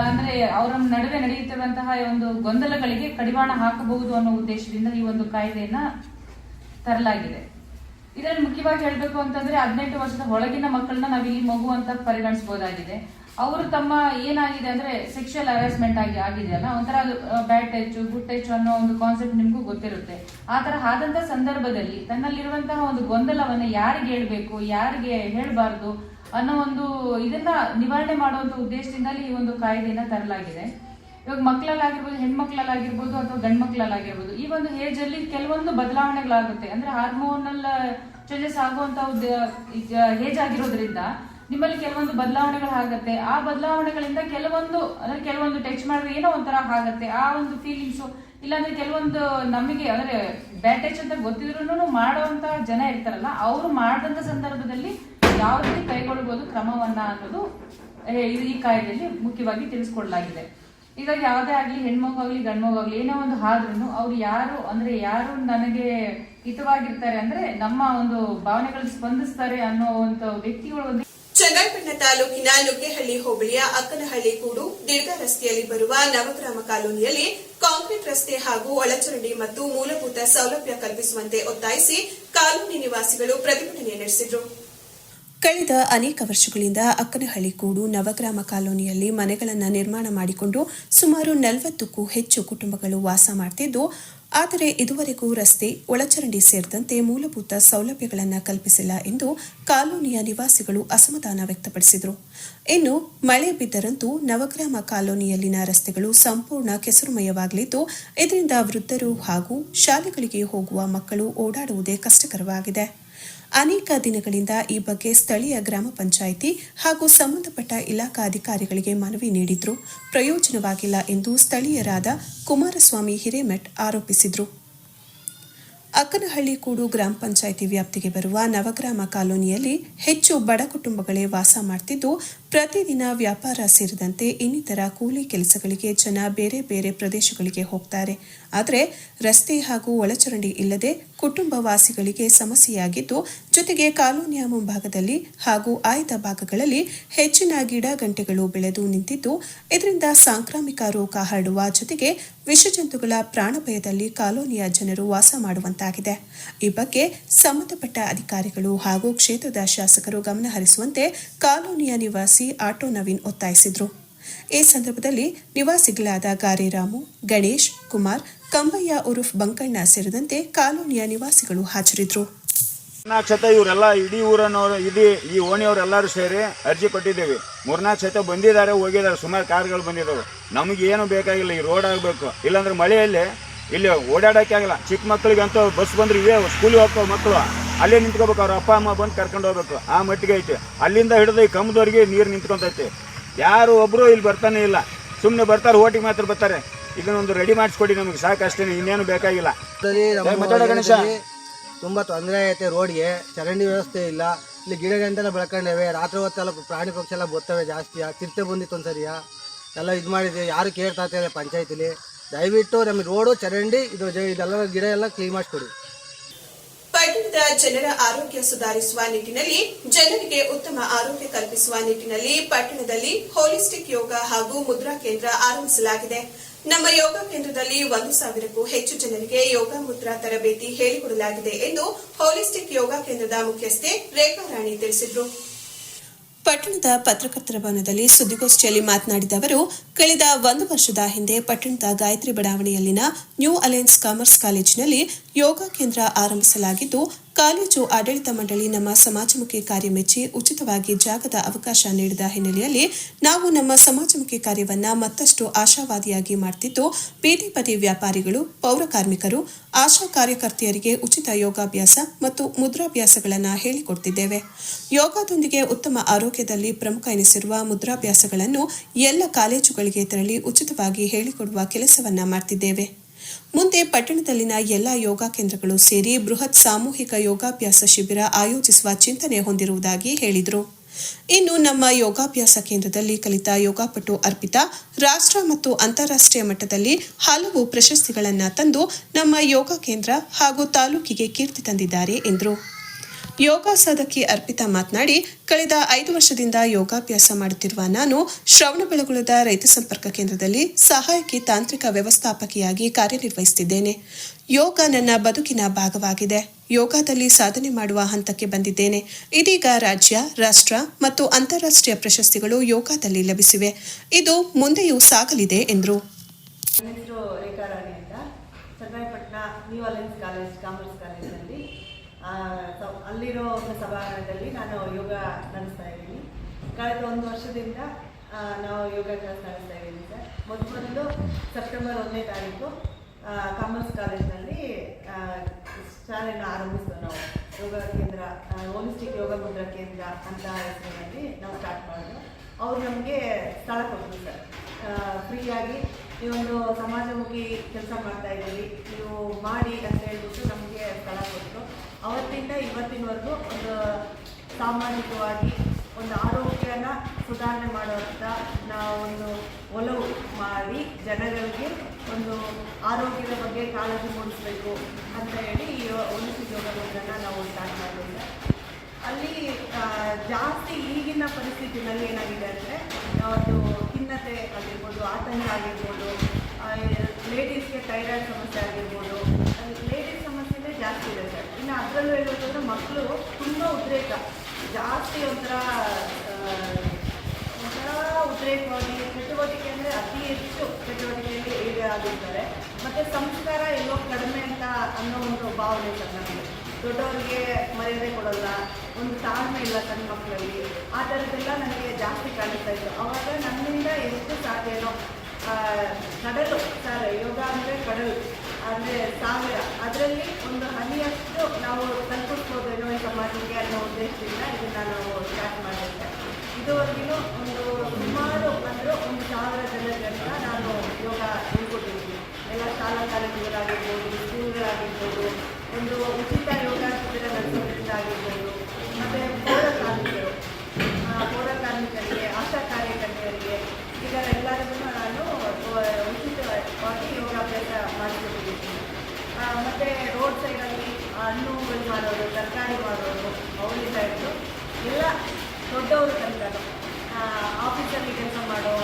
ಅಂದ್ರೆ ಅವರ ನಡುವೆ ನಡೆಯುತ್ತಿರುವಂತಹ ಒಂದು ಗೊಂದಲಗಳಿಗೆ ಕಡಿವಾಣ ಹಾಕಬಹುದು ಅನ್ನೋ ಉದ್ದೇಶದಿಂದ ಈ ಒಂದು ಕಾಯ್ದೆಯನ್ನ ತರಲಾಗಿದೆ. ಇದರಲ್ಲಿ ಮುಖ್ಯವಾಗಿ ಹೇಳಬೇಕು ಅಂತಂದ್ರೆ ಹದಿನೆಂಟು ವರ್ಷದ ಒಳಗಿನ ಮಕ್ಕಳನ್ನ ನಾವು ಇಲ್ಲಿ ಮಗು ಅಂತ ಪರಿಗಣಿಸಬಹುದಾಗಿದೆ ಅವರು ತಮ್ಮ ಏನಾಗಿದೆ ಅಂದ್ರೆ ಸೆಕ್ಷುಯಲ್ ಹರಾಸ್ಮೆಂಟ್ ಆಗಿ ಆಗಿದೆಯಲ್ಲ ಒಂಥರ ಬ್ಯಾಡ್ ಟಚ್ ಗುಡ್ ಟಚ್ ಅನ್ನೋ ಒಂದು ಕಾನ್ಸೆಪ್ಟ್ ನಿಮಗೂ ಗೊತ್ತಿರುತ್ತೆ. ಆ ತರ ಆದಂತ ಸಂದರ್ಭದಲ್ಲಿ ತನ್ನಲ್ಲಿರುವಂತಹ ಒಂದು ಗೊಂದಲವನ್ನ ಯಾರಿಗೆ ಹೇಳ್ಬೇಕು, ಯಾರಿಗೆ ಹೇಳಬಾರ್ದು ಅನ್ನೋ ಒಂದು ಇದನ್ನ ನಿವಾರಣೆ ಮಾಡುವಂತ ಉದ್ದೇಶದಿಂದ ಈ ಒಂದು ಕಾಯ್ದೆಯನ್ನ ತರಲಾಗಿದೆ. ಇವಾಗ ಮಕ್ಕಳಲ್ಲಾಗಿರ್ಬೋದು, ಹೆಣ್ಮಕ್ಳಲ್ಲಾಗಿರ್ಬೋದು ಅಥವಾ ಗಂಡ್ ಮಕ್ಕಳಲ್ಲಾಗಿರ್ಬೋದು ಈ ಒಂದು ಏಜ್ ಅಲ್ಲಿ ಕೆಲವೊಂದು ಬದಲಾವಣೆಗಳಾಗುತ್ತೆ. ಅಂದ್ರೆ ಹಾರ್ಮೋನಲ್ ಚೇಂಜಸ್ ಆಗುವಂತ ಏಜ್ ಆಗಿರೋದ್ರಿಂದ ನಿಮ್ಮಲ್ಲಿ ಕೆಲವೊಂದು ಬದಲಾವಣೆಗಳು ಆಗತ್ತೆ. ಆ ಬದಲಾವಣೆಗಳಿಂದ ಕೆಲವೊಂದು, ಅಂದ್ರೆ ಕೆಲವೊಂದು ಟಚ್ ಮಾಡಿದ್ರೆ ಏನೋ ಒಂಥರ ಆಗತ್ತೆ. ಆ ಒಂದು ಫೀಲಿಂಗ್ಸ್ ಇಲ್ಲಾಂದ್ರೆ ಕೆಲವೊಂದು ನಮಗೆ, ಅಂದ್ರೆ ಬ್ಯಾಡ್ ಟಚ್ ಅಂತ ಗೊತ್ತಿದ್ರು ಮಾಡುವಂತ ಜನ ಇರ್ತಾರಲ್ಲ, ಅವರು ಮಾಡಿದಂತ ಸಂದರ್ಭದಲ್ಲಿ ಯಾವ ರೀತಿ ಕೈಗೊಳ್ಳಬಹುದು ಕ್ರಮವನ್ನ ಅನ್ನೋದು ಈ ಕಾಯ್ದೆಯಲ್ಲಿ ಮುಖ್ಯವಾಗಿ ತಿಳಿಸ್ಕೊಡ್ಲಾಗಿದೆ. ಈಗ ಯಾವುದೇ ಆಗ್ಲಿ ಹೆಣ್ಮಗಾಗ್ಲಿ ಆಗ್ಲಿ, ಗಂಡ್ಮಗು ಆಗ್ಲಿ, ಏನೋ ಒಂದು ಆದ್ರೂ ಅವ್ರು ಯಾರು, ಅಂದ್ರೆ ಯಾರು ನನಗೆ ಹಿತವಾಗಿರ್ತಾರೆ ಅಂದ್ರೆ ನಮ್ಮ ಒಂದು ಭಾವನೆಗಳಿಗೆ ಸ್ಪಂದಿಸ್ತಾರೆ ಅನ್ನೋ ಒಂದು ವ್ಯಕ್ತಿಗಳು ಚನ್ನರಾಯಪಟ್ಟಣ ತಾಲೂಕಿನ ನುಗ್ಗೆಹಳ್ಳಿ ಹೋಬಳಿಯ ಅಕ್ಕನಹಳ್ಳಿ ಕೂಡು ದೀರ್ಘ ರಸ್ತೆಯಲ್ಲಿ ಬರುವ ನವಗ್ರಾಮ ಕಾಲೋನಿಯಲ್ಲಿ ಕಾಂಕ್ರೀಟ್ ರಸ್ತೆ ಹಾಗೂ ಒಳಚರಂಡಿ ಮತ್ತು ಮೂಲಭೂತ ಸೌಲಭ್ಯ ಕಲ್ಪಿಸುವಂತೆ ಒತ್ತಾಯಿಸಿ ಕಾಲೋನಿ ನಿವಾಸಿಗಳು ಪ್ರತಿಭಟನೆ ನಡೆಸಿದರು. ಕಳೆದ ಅನೇಕ ವರ್ಷಗಳಿಂದ ಅಕ್ಕನಹಳ್ಳಿ ಕೂಡು ನವಗ್ರಾಮ ಕಾಲೋನಿಯಲ್ಲಿ ಮನೆಗಳನ್ನು ನಿರ್ಮಾಣ ಮಾಡಿಕೊಂಡು ಸುಮಾರು ನಲವತ್ತಕ್ಕೂ ಹೆಚ್ಚು ಕುಟುಂಬಗಳು ವಾಸ ಮಾಡ್ತಿದ್ದು ಆದರೆ ಇದುವರೆಗೂ ರಸ್ತೆ, ಒಳಚರಂಡಿ ಸೇರಿದಂತೆ ಮೂಲಭೂತ ಸೌಲಭ್ಯಗಳನ್ನು ಕಲ್ಪಿಸಿಲ್ಲ ಎಂದು ಕಾಲೋನಿಯ ನಿವಾಸಿಗಳು ಅಸಮಾಧಾನ ವ್ಯಕ್ತಪಡಿಸಿದರು. ಇನ್ನು ಮಳೆ ಬಿದ್ದರಂತೂ ನವಗ್ರಾಮ ಕಾಲೋನಿಯಲ್ಲಿನ ರಸ್ತೆಗಳು ಸಂಪೂರ್ಣ ಕೆಸರುಮಯವಾಗಲಿದ್ದು, ಇದರಿಂದ ವೃದ್ಧರು ಹಾಗೂ ಶಾಲೆಗಳಿಗೆ ಹೋಗುವ ಮಕ್ಕಳು ಓಡಾಡುವುದೇ ಕಷ್ಟಕರವಾಗಿದೆ. ಅನೇಕ ದಿನಗಳಿಂದ ಈ ಬಗ್ಗೆ ಸ್ಥಳೀಯ ಗ್ರಾಮ ಪಂಚಾಯಿತಿ ಹಾಗೂ ಸಂಬಂಧಪಟ್ಟ ಇಲಾಖಾ ಅಧಿಕಾರಿಗಳಿಗೆ ಮನವಿ ನೀಡಿದ್ರು. ಪ್ರಯೋಜನವಾಗಿಲ್ಲ ಎಂದು ಸ್ಥಳೀಯರಾದ ಕುಮಾರಸ್ವಾಮಿ ಹಿರೇಮಠ್ ಆರೋಪಿಸಿದರು. ಅಕ್ಕನಹಳ್ಳಿ ಕೂಡು ಗ್ರಾಮ ಪಂಚಾಯಿತಿ ವ್ಯಾಪ್ತಿಗೆ ಬರುವ ನವಗ್ರಾಮ ಕಾಲೋನಿಯಲ್ಲಿ ಹೆಚ್ಚು ಬಡ ಕುಟುಂಬಗಳೇ ವಾಸ ಮಾಡ್ತಿದ್ದು ಪ್ರತಿದಿನ ವ್ಯಾಪಾರ ಸೇರಿದಂತೆ ಇನ್ನಿತರ ಕೂಲಿ ಕೆಲಸಗಳಿಗೆ ಜನ ಬೇರೆ ಬೇರೆ ಪ್ರದೇಶಗಳಿಗೆ ಹೋಗ್ತಾರೆ. ಆದರೆ ರಸ್ತೆ ಹಾಗೂ ಒಳಚರಂಡಿ ಇಲ್ಲದೆ ಕುಟುಂಬ ವಾಸಿಗಳಿಗೆ ಸಮಸ್ಯೆಯಾಗಿದ್ದು, ಜೊತೆಗೆ ಕಾಲೋನಿಯ ಮುಂಭಾಗದಲ್ಲಿ ಹಾಗೂ ಆಯ್ದ ಭಾಗಗಳಲ್ಲಿ ಹೆಚ್ಚಿನ ಗಿಡ ಗಂಟೆಗಳು ಬೆಳೆದು ನಿಂತಿದ್ದು, ಇದರಿಂದ ಸಾಂಕ್ರಾಮಿಕ ರೋಗ ಹರಡುವ ಜೊತೆಗೆ ವಿಷಜಂತುಗಳ ಪ್ರಾಣಭಯದಲ್ಲಿ ಕಾಲೋನಿಯ ಜನರು ವಾಸ ಮಾಡುವಂತಾಗಿದೆ. ಈ ಬಗ್ಗೆ ಸಂಬಂಧಪಟ್ಟ ಅಧಿಕಾರಿಗಳು ಹಾಗೂ ಕ್ಷೇತ್ರದ ಶಾಸಕರು ಗಮನ ಹರಿಸುವಂತೆ ಕಾಲೋನಿಯ ನಿವಾಸಿ ಆಟೋ ನವೀನ್ ಒತ್ತಾಯಿಸಿದರು. ಈ ಸಂದರ್ಭದಲ್ಲಿ ನಿವಾಸಿಗಳಾದ ಗಾರಿರಾಮು, ಗಣೇಶ್, ಕುಮಾರ್, ಕಂಬಯ್ಯ ಉರುಫ್ ಬಂಕಣ್ಣ ಸೇರಿದಂತೆ ಕಾಲೋನಿಯ ನಿವಾಸಿಗಳು ಹಾಜರಿದ್ದರು ಮೂರ್ನಾಕ್ಷತ ಇವರೆಲ್ಲ ಇಡೀ ಊರನ್ನವರು ಇಡೀ ಈ ಓಣಿಯವರೆಲ್ಲರೂ ಸೇರಿ ಅರ್ಜಿ ಕೊಟ್ಟಿದ್ದೇವೆ. ಮೂರ್ನಾಲ್ಕು ಬಂದಿದ್ದಾರೆ, ಹೋಗಿದ್ದಾರೆ. ಸುಮಾರು ಕಾರ್ಗಳು ಬಂದಿದ್ದಾವೆ. ನಮಗೆ ಏನು ಬೇಕಾಗಿಲ್ಲ, ಈ ರೋಡ್ ಆಗಬೇಕು. ಇಲ್ಲಾಂದ್ರೆ ಮಳೆಯಲ್ಲಿ ಇಲ್ಲಿ ಓಡಾಡೋಕ್ಕೆ ಆಗಲ್ಲ ಚಿಕ್ಕ ಮಕ್ಕಳಿಗಂತೂ ಬಸ್ ಬಂದ್ರೆ ಇವೇ, ಸ್ಕೂಲಿಗೆ ಹೋಗ್ತಾವೆ ಮಕ್ಕಳು. ಅಲ್ಲೇ ನಿಂತ್ಕೋಬೇಕು ಅವ್ರ ಅಪ್ಪ ಅಮ್ಮ ಬಂದು ಕರ್ಕೊಂಡು ಹೋಗ್ಬೇಕು. ಆ ಮಟ್ಟಿಗೆ ಐತೆ. ಅಲ್ಲಿಂದ ಹಿಡಿದು ಈ ಕಮ್ಮದವ್ರಿಗೆ ನೀರು ನಿಂತ್ಕೊಂತೈತೆ. ಯಾರು ಒಬ್ಬರು ಇಲ್ಲಿ ಬರ್ತಾನೆ ಇಲ್ಲ. ಸುಮ್ಮನೆ ಬರ್ತಾರೆ ಓಟಿಗೆ ಮಾತ್ರ ಬರ್ತಾರೆ. ಇದನ್ನೊಂದು ರೆಡಿ ಮಾಡಿಸ್ಕೊಡಿ ನಮಗೆ ಸಾಕಷ್ಟೇ ಇನ್ನೇನು ಬೇಕಾಗಿಲ್ಲ. ಗಣೇಶ. ತುಂಬಾ ತೊಂದರೆ ಐತೆ ರೋಡ್ಗೆ. ಚರಂಡಿ ವ್ಯವಸ್ಥೆ ಇಲ್ಲ. ಇಲ್ಲಿ ಗಿಡ ಗಂಟೆಲ್ಲ ಬೆಳ್ಕೊಂಡೇವೆ. ರಾತ್ರಿ ಹೊತ್ತೆಲ್ಲ ಪ್ರಾಣಿ ಪಕ್ಷಿ ಎಲ್ಲ ಬರ್ತವೆ ಜಾಸ್ತಿ. ಚಿರತೆ ಬಂದಿತ್ತು ಒಂದ್ಸರಿಯ ಎಲ್ಲ ಇದು ಮಾಡಿದ್ವಿ ಯಾರು ಕೇಳ್ತಾ ಇದ್ದಾರೆ ಪಂಚಾಯತಿಲಿ. ದಯವಿಟ್ಟು ನಮಗೆ ರೋಡು ಚರಂಡಿ ಇದು ಇದೆಲ್ಲ ಗಿಡ ಎಲ್ಲ ಕ್ಲೀನ್ ಮಾಡಿಸ್ಕೊಡಿ. ಪಟ್ಟಣದ ಜನರ ಆರೋಗ್ಯ ಸುಧಾರಿಸುವ ನಿಟ್ಟಿನಲ್ಲಿ, ಜನರಿಗೆ ಉತ್ತಮ ಆರೋಗ್ಯ ಕಲ್ಪಿಸುವ ನಿಟ್ಟಿನಲ್ಲಿ ಪಟ್ಟಣದಲ್ಲಿ ಹೋಲಿಸ್ಟಿಕ್ ಯೋಗ ಹಾಗೂ ಮುದ್ರಾ ಕೇಂದ್ರ ಆರಂಭಿಸಲಾಗಿದೆ. ನಮ್ಮ ಯೋಗ ಕೇಂದ್ರದಲ್ಲಿ ಒಂದು ಸಾವಿರಕ್ಕೂ ಹೆಚ್ಚು ಜನರಿಗೆ ಯೋಗ ಮುದ್ರಾ ತರಬೇತಿ ಹೇಳಿಕೊಡಲಾಗಿದೆ ಎಂದು ಹೋಲಿಸ್ಟಿಕ್ ಯೋಗ ಕೇಂದ್ರದ ಮುಖ್ಯಸ್ಥೆ ರೇಖಾ ರಾಣಿ ತಿಳಿಸಿದರು. ಪಟ್ಟಣದ ಪತ್ರಕರ್ತರ ಭವನದಲ್ಲಿ ಸುದ್ದಿಗೋಷ್ಠಿಯಲ್ಲಿ ಮಾತನಾಡಿದ ಅವರು, ಕಳೆದ ಒಂದು ವರ್ಷದ ಹಿಂದೆ ಪಟ್ಟಣದ ಗಾಯತ್ರಿ ಬಡಾವಣೆಯಲ್ಲಿನ ನ್ಯೂ ಅಲಯನ್ಸ್ ಕಾಮರ್ಸ್ ಕಾಲೇಜಿನಲ್ಲಿ ಯೋಗ ಕೇಂದ್ರ ಆರಂಭಿಸಲಾಗಿದ್ದು ಕಾಲೇಜು ಆಡಳಿತ ಮಂಡಳಿ ನಮ್ಮ ಸಮಾಜಮುಖಿ ಕಾರ್ಯ ಮೆಚ್ಚಿ ಉಚಿತವಾಗಿ ಜಾಗದ ಅವಕಾಶ ನೀಡಿದ ಹಿನ್ನೆಲೆಯಲ್ಲಿ ನಾವು ನಮ್ಮ ಸಮಾಜಮುಖಿ ಕಾರ್ಯವನ್ನ ಮತ್ತಷ್ಟು ಆಶಾವಾದಿಯಾಗಿ ಮಾಡ್ತಿದ್ದು ಬೀದಿ ಬದಿ ವ್ಯಾಪಾರಿಗಳು, ಪೌರ ಕಾರ್ಮಿಕರು, ಆಶಾ ಕಾರ್ಯಕರ್ತೆಯರಿಗೆ ಉಚಿತ ಯೋಗಾಭ್ಯಾಸ ಮತ್ತು ಮುದ್ರಾಭ್ಯಾಸಗಳನ್ನು ಹೇಳಿಕೊಡ್ತಿದ್ದೇವೆ. ಯೋಗದೊಂದಿಗೆ ಉತ್ತಮ ಆರೋಗ್ಯದಲ್ಲಿ ಪ್ರಮುಖ ಎನಿಸಿರುವ ಮುದ್ರಾಭ್ಯಾಸಗಳನ್ನು ಎಲ್ಲ ಕಾಲೇಜುಗಳಿಗೆ ತೆರಳಿ ಉಚಿತವಾಗಿ ಹೇಳಿಕೊಡುವ ಕೆಲಸವನ್ನ ಮಾಡ್ತಿದ್ದೇವೆ. ಮುಂದೆ ಪಟ್ಟಣದಲ್ಲಿನ ಎಲ್ಲ ಯೋಗ ಕೇಂದ್ರಗಳು ಸೇರಿ ಬೃಹತ್ ಸಾಮೂಹಿಕ ಯೋಗಾಭ್ಯಾಸ ಶಿಬಿರ ಆಯೋಜಿಸುವ ಚಿಂತನೆ ಹೊಂದಿರುವುದಾಗಿ ಹೇಳಿದರು. ಇನ್ನು ನಮ್ಮ ಯೋಗಾಭ್ಯಾಸ ಕೇಂದ್ರದಲ್ಲಿ ಕಲಿತ ಯೋಗಾಪಟು ಅರ್ಪಿತ ರಾಷ್ಟ್ರ ಮತ್ತು ಅಂತಾರಾಷ್ಟ್ರೀಯ ಮಟ್ಟದಲ್ಲಿ ಹಲವು ಪ್ರಶಸ್ತಿಗಳನ್ನು ತಂದು ನಮ್ಮ ಯೋಗ ಕೇಂದ್ರ ಹಾಗೂ ತಾಲೂಕಿಗೆ ಕೀರ್ತಿ ತಂದಿದ್ದಾರೆ ಎಂದರು. ಯೋಗ ಸಾಧಕಿ ಅರ್ಪಿತಾ ಮಾತನಾಡಿ, ಕಳೆದ ಐದು ವರ್ಷದಿಂದ ಯೋಗಾಭ್ಯಾಸ ಮಾಡುತ್ತಿರುವ ನಾನು ಶ್ರವಣಬೆಳಗೊಳದ ರೈತ ಸಂಪರ್ಕ ಕೇಂದ್ರದಲ್ಲಿ ಸಹಾಯಕಿ ತಾಂತ್ರಿಕ ವ್ಯವಸ್ಥಾಪಕಿಯಾಗಿ ಕಾರ್ಯನಿರ್ವಹಿಸುತ್ತಿದ್ದೇನೆ. ಯೋಗ ನನ್ನ ಬದುಕಿನ ಭಾಗವಾಗಿದೆ. ಯೋಗದಲ್ಲಿ ಸಾಧನೆ ಮಾಡುವ ಹಂತಕ್ಕೆ ಬಂದಿದ್ದೇನೆ. ಇದೀಗ ರಾಜ್ಯ, ರಾಷ್ಟ್ರ ಮತ್ತು ಅಂತಾರಾಷ್ಟ್ರೀಯ ಪ್ರಶಸ್ತಿಗಳು ಯೋಗದಲ್ಲಿ ಲಭಿಸಿವೆ. ಇದು ಮುಂದೆಯೂ ಸಾಗಲಿದೆ, ಎಂದರು ನನ್ನ ಹೆಸರು ರೇಖಾ ರಾಣಿ ಅಂತ Channarayapatna new alliance college commerce ಕಾಲೇಜಿನಲ್ಲಿ ಆ, ಒಂದು ಸಭಾಂಗಣದಲ್ಲಿ ನಾನು ಯೋಗ ನಡೆಸ್ತಾ ಇದ್ದೀನಿ. ಕಳೆದ ಒಂದು ವರ್ಷದಿಂದ ನಾವು ಯೋಗ ಕ್ಲಾಸ್ ನಡೆಸ್ತಾ ಇದ್ದೀನಿ ಸರ್. ಮೊದಲು ಸೆಪ್ಟೆಂಬರ್ ಒಂದನೇ ತಾರೀಕು ಕಾಮರ್ಸ್ ಕಾಲೇಜ್ನಲ್ಲಿ ಶಾಲೆಯನ್ನು ಆರಂಭಿಸಿದ್ವು ನಾವು. ಯೋಗ ಕೇಂದ್ರ ಹೋಲಿಸ್ಟಿಕ್ ಯೋಗ ಮುದ್ರ ಕೇಂದ್ರ ಅಂತ ಹೆಸರಿನಲ್ಲಿ ನಾವು ಸ್ಟಾರ್ಟ್ ಮಾಡೋದು ಅವ್ರು ನಮಗೆ ಸ್ಥಳ ಕೊಟ್ಟರು ಸರ್. ಫ್ರೀಯಾಗಿ ನೀವೊಂದು ಸಮಾಜಮುಖಿ ಕೆಲಸ ಮಾಡ್ತಾ ಇದ್ದೀವಿ. ನೀವು ಮಾಡಿ ಅಂತ ಹೇಳ್ಬಿಟ್ಟು ನಮಗೆ ಸ್ಥಳ ಕೊಟ್ಟರು ಅವತ್ತಿಂದ ಇವತ್ತಿನವರೆಗೂ ಒಂದು ಸಾಮಾಜಿಕವಾಗಿ ಒಂದು ಆರೋಗ್ಯನ ಸುಧಾರಣೆ ಮಾಡುವಂಥ ನಾವೊಂದು ಒಲವು ಮಾಡಿ ಜನಗಳಿಗೆ ಒಂದು ಆರೋಗ್ಯದ ಬಗ್ಗೆ ಕಾಳಜಿ ಮೂಡಿಸಬೇಕು ಅಂತ ಹೇಳಿ ಈ ಒಂದು ಯೋಗಗಳನ್ನು ನಾವು ಸ್ಟಾರ್ಟ್ ಮಾಡಿದ್ವಿ. ಅಲ್ಲಿ ಜಾಸ್ತಿ ಈಗಿನ ಪರಿಸ್ಥಿತಿನಲ್ಲಿ ಏನಾಗಿದೆ ಅಂದರೆ, ಅದು ಖಿನ್ನತೆ ಆಗಿರ್ಬೋದು, ಆತಂಕ ಆಗಿರ್ಬೋದು ಲೇಡೀಸ್ಗೆ ಥೈರಾಯ್ಡ್ ಸಮಸ್ಯೆ ಆಗಿರ್ಬೋದು ಲೇಡೀಸ್ ಸಮಸ್ಯೆನೇ ಜಾಸ್ತಿ ಇದೆ ಸರ್. ಇನ್ನು ಅದರಲ್ಲೂ ಹೇಳೋದಂದ್ರೆ ಮಕ್ಕಳು ತುಂಬ ಉದ್ರೇಕ. ಜಾಸ್ತಿ ಒಂಥರ ಒಂಥರ ಉದ್ರೇಕವಾಗಿ, ಚಟುವಟಿಕೆ ಅಂದರೆ ಅತಿ ಹೆಚ್ಚು ಚಟುವಟಿಕೆಯಲ್ಲಿ ಏರಿಯಾ ಆಗಿರ್ತಾರೆ ಮತ್ತು ಸಂಸ್ಕಾರ ಎಲ್ಲೋ ಕಡಿಮೆ ಅಂತ ಅನ್ನೋ ಒಂದು ಭಾವನೆ ಸರ್ ನಮಗೆ. ದೊಡ್ಡವರಿಗೆ ಮರ್ಯಾದೆ ಕೊಡಲ್ಲ, ಒಂದು ತಾಳ್ಮೆ ಇಲ್ಲ ಸಣ್ಣ ಮಕ್ಕಳಲ್ಲಿ, ಆ ಥರದ್ದೆಲ್ಲ ನನಗೆ ಜಾಸ್ತಿ ಕಾಣಿಸ್ತಾ ಇತ್ತು. ಅವಾಗ ನನ್ನಿಂದ ಎಷ್ಟು ಸಾಧ್ಯನೋ ಕಡಲು, ಸರ್, ಯೋಗ ಅಂದರೆ ಕಡಲು, ಅಂದರೆ ಸಾವಿರ ಅದರಲ್ಲಿ ಒಂದು ಹನಿಯಷ್ಟು ನಾವು ತಲುಪಿಸ್ಬೋದೇನೋ ಈ ಸಮಾಜಕ್ಕೆ ಅನ್ನೋ ಉದ್ದೇಶದಿಂದ ಇದನ್ನು ನಾವು ಸ್ಟಾರ್ಟ್ ಮಾಡಿದ್ದೆ. ಇದುವರೆಗೂ ಒಂದು ಸುಮಾರು ಅಂದರೆ ಒಂದು ಸಾವಿರ ಜನರಿಗೆಲ್ಲ ನಾನು ಯೋಗ ಹೇಳ್ಕೊಟ್ಟಿದ್ದೀನಿ. ಎಲ್ಲ ಶಾಲಾ ಕಾಲೇಜುಗಳಾಗಿರ್ಬೋದು ಸ್ಕೂಲ್ಗಳಾಗಿರ್ಬೋದು ಒಂದು ಉಚಿತ ಯೋಗ ಶಿಬಿರ ನಡೆಸೋದ್ರಿಂದಾಗಿರ್ಬೋದು, ಮತ್ತು ಪೌರ ಕಾರ್ಮಿಕರು ಪೌರ ಕಾರ್ಮಿಕರಿಗೆ, ಆಶಾ ಕಾರ್ಯಕರ್ತೆಯರಿಗೆ ಇದರೆಲ್ಲರಿಗೂ ನಾನು ಉಚಿತವಾಗಿ ಯೋಗಾಭ್ಯಾಸ ಮಾಡಿಕೊಟ್ಟಿದ್ದೀನಿ. ಮತ್ತು ರೋಡ್ ಸೈಡಲ್ಲಿ ಹಣ್ಣುಗಳು ಮಾಡೋರು ತರಕಾರಿ ಮಾಡೋರು ಅವರಿಂದ ಹಿಡಿದು ಎಲ್ಲ ದೊಡ್ಡವರು ತನಕ ಆಫೀಸಲ್ಲಿ ಕೆಲಸ ಮಾಡೋ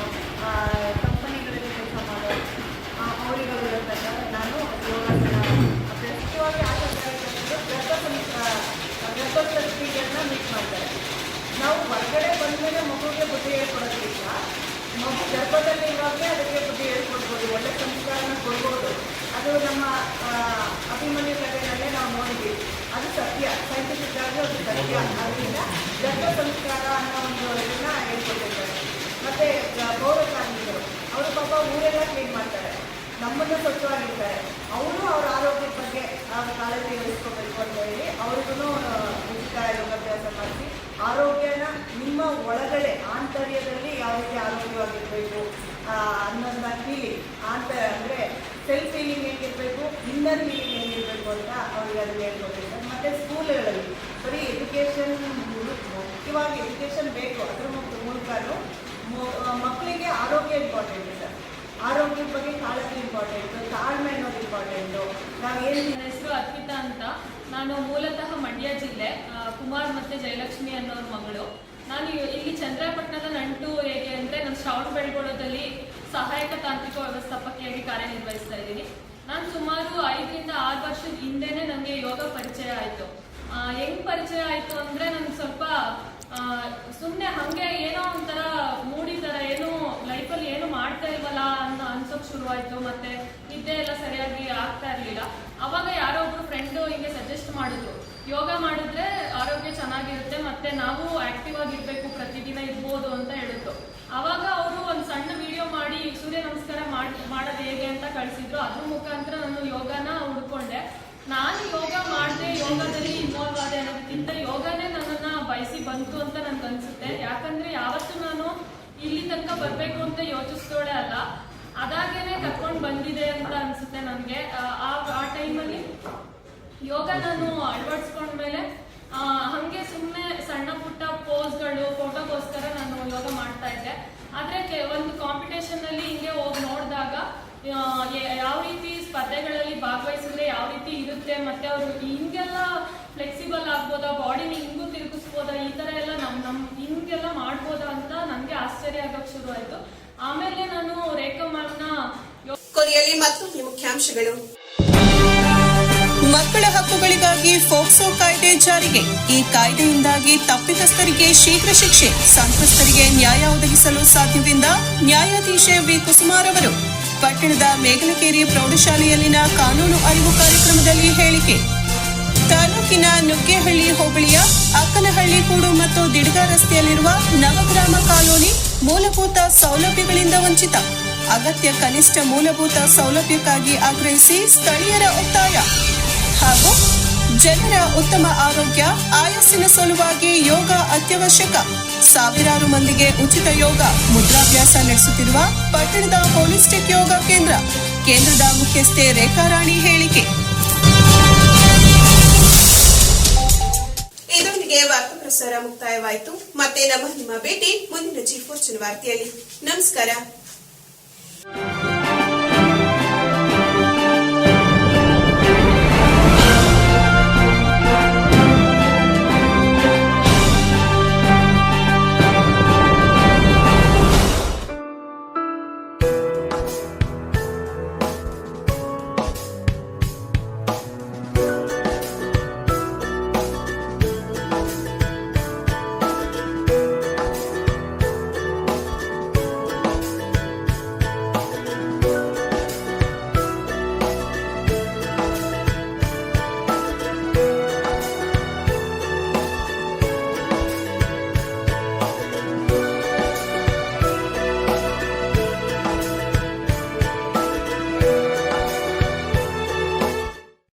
ಗರ್ಭೋತ್ಸವಗಳನ್ನ ಮೀಟ್ ಮಾಡ್ತಾರೆ. ನಾವು ಹೊರಗಡೆ ಬಂದಮೇಲೆ ಮಗುಗೆ ಬುದ್ಧಿ ಹೇಳ್ಕೊಡೋದ್ರಿಂದ ಮಗು ಗರ್ಭದಲ್ಲಿ ಇರುವಾಗಲೇ ಅದಕ್ಕೆ ಬುದ್ಧಿ ಹೇಳ್ಕೊಡ್ಬೋದು ಒಳ್ಳೆ ಸಂಸ್ಕಾರನ ಕೊಡ್ಬೋದು. ಅದು ನಮ್ಮ ಅಭಿಮಾನಿ ಅಭಿಮನ್ಯು ಕಥೆಯಲ್ಲೇ ನಾವು ನೋಡಿದ್ದೀವಿ ಅದು ಸತ್ಯ ಸೈಂಟಿಫಿಕ್ ಆಗಿ ಅದು ಸತ್ಯ. ಅದರಿಂದ ಗರ್ಭ ಸಂಸ್ಕಾರ ಅನ್ನೋ ಒಂದು ಇದನ್ನ ಹೇಳ್ಕೊಟ್ಟಿರ್ತಾರೆ ಮತ್ತೆ ಗೌರವ ಕಾರ್ಮಿಕರು ಅವರು ಪಾಪ ಊರೆಲ್ಲ ಕ್ಲೀನ್ ಮಾಡ್ತಾರೆ. ನಮ್ಮನ್ನು ಸ್ವಚ್ಛವಾಗಿರ್ತಾರೆ. ಅವರು ಅವ್ರ ಆರೋಗ್ಯದ ಬಗ್ಗೆ ಅವ್ರ ಕಾಳಜಿ ವಹಿಸ್ಕೋಬೇಕು ಅಂತ ಹೇಳಿ ಅವ್ರಿಗೂ ಉಚಿತ ಯೋಗಾಭ್ಯಾಸ ಮಾಡಿಸಿ ಆರೋಗ್ಯನ ನಿಮ್ಮ ಒಳಗಡೆ ಆಂತರ್ಯದಲ್ಲಿ ಯಾವ ರೀತಿ ಆರೋಗ್ಯವಾಗಿರಬೇಕು ಅನ್ನೋದನ್ನ ಆಂತ ಅಂದರೆ ಸೆಲ್ಫ್ ಫೀಲಿಂಗ್ ಹೇಗಿರಬೇಕು ಇನ್ನರ್ ಫೀಲಿಂಗ್ ಹೇಗಿರಬೇಕು ಅಂತ ಅವರಿಗೆ ಅದನ್ನು ಹೇಳ್ಕೊಟ್ಟಿರ್ತಾರೆ ಮತ್ತು ಸ್ಕೂಲ್ಗಳಲ್ಲಿ ಬರೀ ಎಜುಕೇಷನ್ ಮುಖ್ಯವಾಗಿ ಎಜುಕೇಷನ್ ಬೇಕು, ಅದ್ರ ಮೂಲಕನೂ ಮಕ್ಕಳಿಗೆ ಆರೋಗ್ಯ ಇಂಪಾರ್ಟೆಂಟ್ ಸರ್ ಆರೋಗ್ಯದ ಬಗ್ಗೆ ಕಾಳಜಿ ಇಂಪಾರ್ಟೆಂಟು ತಾಳ್ಮೆ ಅನ್ನೋದು ಇಂಪಾರ್ಟೆಂಟು ನಾವು ಏನು ನನ್ನ ಹೆಸರು ಅರ್ಪಿತಾ ಅಂತ. ನಾನು ಮೂಲತಃ ಮಂಡ್ಯ ಜಿಲ್ಲೆ ಕುಮಾರ್ ಮತ್ತು ಜಯಲಕ್ಷ್ಮಿ ಅನ್ನೋರ ಮಗಳು. ನಾನು ಇಲ್ಲಿ ಚಂದ್ರಪಟ್ಟಣದ ನಂಟು ಹೇಗೆ ಅಂದರೆ, ನಾನು ಶ್ರಾವಣ ಬೆಳಗೊಳದಲ್ಲಿ ಸಹಾಯಕ ತಾಂತ್ರಿಕ ವ್ಯವಸ್ಥಾಪಕಿಯಾಗಿ ಕಾರ್ಯನಿರ್ವಹಿಸ್ತಾ ಇದ್ದೀನಿ. ನಾನು ಸುಮಾರು ಐದರಿಂದ ಆರು ವರ್ಷದ ಹಿಂದೆನೆ ನನಗೆ ಯೋಗ ಪರಿಚಯ ಆಯಿತು. ಹೆಂಗ್ ಪರಿಚಯ ಆಯಿತು ಅಂದರೆ ನನಗೆ ಸ್ವಲ್ಪ ಸುಮ್ಮನೆ ಹಂಗೆ ಏನೋ ಒಂಥರ ಮೂಡಿ ಥರ ಏನೋ ಲೈಫಲ್ಲಿ ಏನು ಮಾಡ್ತಾ ಇಲ್ವಲ್ಲ ಅನ್ನೋ ಅನ್ಸೋಕ್ ಶುರುವಾಯಿತು. ಮತ್ತೆ ನಿದ್ದೆ ಎಲ್ಲ ಸರಿಯಾಗಿ ಆಗ್ತಾ ಇರಲಿಲ್ಲ. ಅವಾಗ ಯಾರೋ ಒಬ್ರು ಫ್ರೆಂಡು ಹಿಂಗೆ ಸಜೆಸ್ಟ್ ಮಾಡಿದ್ರು, ಯೋಗ ಮಾಡಿದ್ರೆ ಆರೋಗ್ಯ ಚೆನ್ನಾಗಿರುತ್ತೆ, ಮತ್ತೆ ನಾವು ಆಕ್ಟಿವ್ ಆಗಿರ್ಬೇಕು, ಪ್ರತಿದಿನ ಇರ್ಬೋದು ಅಂತ ಹೇಳಿದ್ರು. ಅವಾಗ ಅವರು ಒಂದು ಸಣ್ಣ ಸೂರ್ಯ ನಮಸ್ಕಾರ ಮಾಡಿ, ಮಾಡೋದು ಹೇಗೆ ಅಂತ ಕಳಿಸಿದ್ರು. ಅದ್ರ ಮುಖಾಂತರ ನಾನು ಯೋಗನ ಹುಡ್ಕೊಂಡೆ. ನಾನು ಯೋಗ ಮಾಡಿದೆ, ಯೋಗದಲ್ಲಿ ಇನ್ವಾಲ್ವ್ ಆದೆ ಅನ್ನೋದಕ್ಕಿಂತ ಯೋಗನೇ ನನ್ನನ್ನ ಬಯಸಿ ಬಂತು ಅಂತ ನನ್ಗೆ ಅನ್ಸುತ್ತೆ. ಯಾಕಂದ್ರೆ ಯಾವತ್ತೂ ನಾನು ಇಲ್ಲಿ ತನಕ ಬರಬೇಕು ಅಂತ ಯೋಚಿಸ್ತೋಳೆ ಅಲ್ಲ. ಅದಾಗೇನೆ ಕರ್ಕೊಂಡು ಬಂದಿದೆ ಅಂತ ಅನ್ಸುತ್ತೆ ನನಗೆ. ಆ ಆ ಟೈಮಲ್ಲಿ ಯೋಗ ನಾನು ಅಳವಡಿಸ್ಕೊಂಡ್ಮೇಲೆ ಹಂಗೆ ಸುಮ್ಮನೆ ಸಣ್ಣ ಪುಟ್ಟ ಪೋಸ್ಗಳು ಫೋಟೋಗೋಸ್ಕರ ನಾನು ಯೋಗ ಮಾಡ್ತಾ ಇದ್ದೆ. ಆದರೆ ಒಂದು ಕಾಂಪಿಟೇಷನಲ್ಲಿ ಹಿಂಗೆ ಹೋಗಿ ನೋಡಿದಾಗ ಯಾವ ರೀತಿ ಸ್ಪರ್ಧೆಗಳಲ್ಲಿ ಭಾಗವಹಿಸಿದ್ರೆ ಯಾವ ರೀತಿ ಇರುತ್ತೆ, ಮತ್ತೆ ಅವರು ಹಿಂಗೆಲ್ಲ ಫ್ಲೆಕ್ಸಿಬಲ್ ಆಗ್ಬೋದಾ ಬಾಡಿನ ಹಿಂಗೂ ತಿರುಗಿಸ್ಬೋದಾ, ಈ ಥರ ಎಲ್ಲ ನಮ್ಮ ನಮ್ಮ ಹಿಂಗೆಲ್ಲ ಮಾಡ್ಬೋದಾ ಅಂತ ನನಗೆ ಆಶ್ಚರ್ಯ ಆಗೋಕೆ ಶುರು ಆಯಿತು ಆಮೇಲೆ ನಾನು ರೇಖಾ ಮ್ಯಾಮ್ನ ಕೊನೆಯಲ್ಲಿ ಮತ್ತು ಮುಖ್ಯಾಂಶಗಳು. ಹಕ್ಕುಗಳಿಗಾಗಿ ಫೋಕ್ಸೋ ಕಾಯ್ದೆ ಜಾರಿಗೆ. ಈ ಕಾಯ್ದೆಯಿಂದಾಗಿ ತಪ್ಪಿತಸ್ಥರಿಗೆ ಶೀಘ್ರ ಶಿಕ್ಷೆ, ಸಂತ್ರಸ್ತರಿಗೆ ನ್ಯಾಯ ಒದಗಿಸಲು ಸಾಧ್ಯವೆಂದ ನ್ಯಾಯಾಧೀಶ ವಿ. ಕುಸುಮಾರ್ ಅವರು, ಪಟ್ಟಣದ ಮೇಗಲಕೇರಿ ಪ್ರೌಢಶಾಲೆಯಲ್ಲಿನ ಕಾನೂನು ಅರಿವು ಕಾರ್ಯಕ್ರಮದಲ್ಲಿ ಹೇಳಿಕೆ. ತಾಲೂಕಿನ ನುಗ್ಗೇಹಳ್ಳಿ ಹೋಬಳಿಯ ಅಕ್ಕನಹಳ್ಳಿ ಕೂಡು ಮತ್ತು ದಿಡ್ಗ ರಸ್ತೆಯಲ್ಲಿರುವ ನವಗ್ರಾಮ ಕಾಲೋನಿ ಮೂಲಭೂತ ಸೌಲಭ್ಯಗಳಿಂದ ವಂಚಿತ. ಅಗತ್ಯ ಕನಿಷ್ಠ ಮೂಲಭೂತ ಸೌಲಭ್ಯಕ್ಕಾಗಿ ಆಗ್ರಹಿಸಿ ಸ್ಥಳೀಯರ ಒತ್ತಾಯ. ಜನರ ಉತ್ತಮ ಆರೋಗ್ಯ, ಆಯಸ್ಸಿನ ಸಲುವಾಗಿ ಯೋಗ ಅತ್ಯವಶ್ಯಕ. ಸಾವಿರಾರು ಮಂದಿಗೆ ಉಚಿತ ಯೋಗ, ಮುದ್ರಾಭ್ಯಾಸ ನಡೆಸುತ್ತಿರುವ ಪಟ್ಟಣದ ಹೋಲಿಸ್ಟಿಕ್ ಯೋಗ ಕೇಂದ್ರ. ಕೇಂದ್ರದ ಮುಖ್ಯಸ್ಥೆ ರೇಖಾರಾಣಿ ಹೇಳಿಕೆ. ಇದೊಂದಿಗೆ ವಾರ್ತಾ ಪ್ರಸಾರ ಮುಕ್ತಾಯವಾಯಿತು. ಮತ್ತೆ ನಮ್ಮ ನಿಮ್ಮ ಭೇಟಿ ಮುಂದಿನ ಜಿ ಫೋರ್ ವಾರ್ತೆಯಲ್ಲಿ ನಮಸ್ಕಾರ.